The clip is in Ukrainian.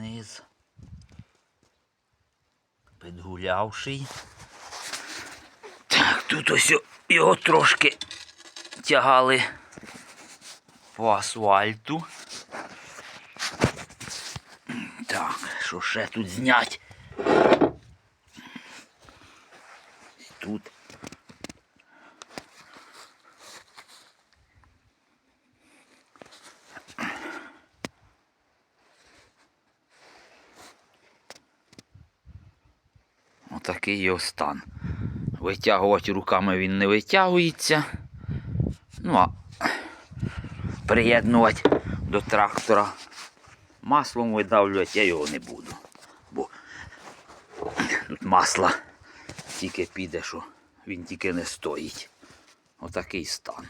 низ. Підгулявший. Так, тут ось його трошки тягали по асфальту. Так, що ще тут знять? Тут. Отакий його стан. Витягувати руками він не витягується. Ну а приєднувати до трактора маслом видавлювати я його не буду. Бо тут масла тільки піде, що він тільки не стоїть. Отакий стан.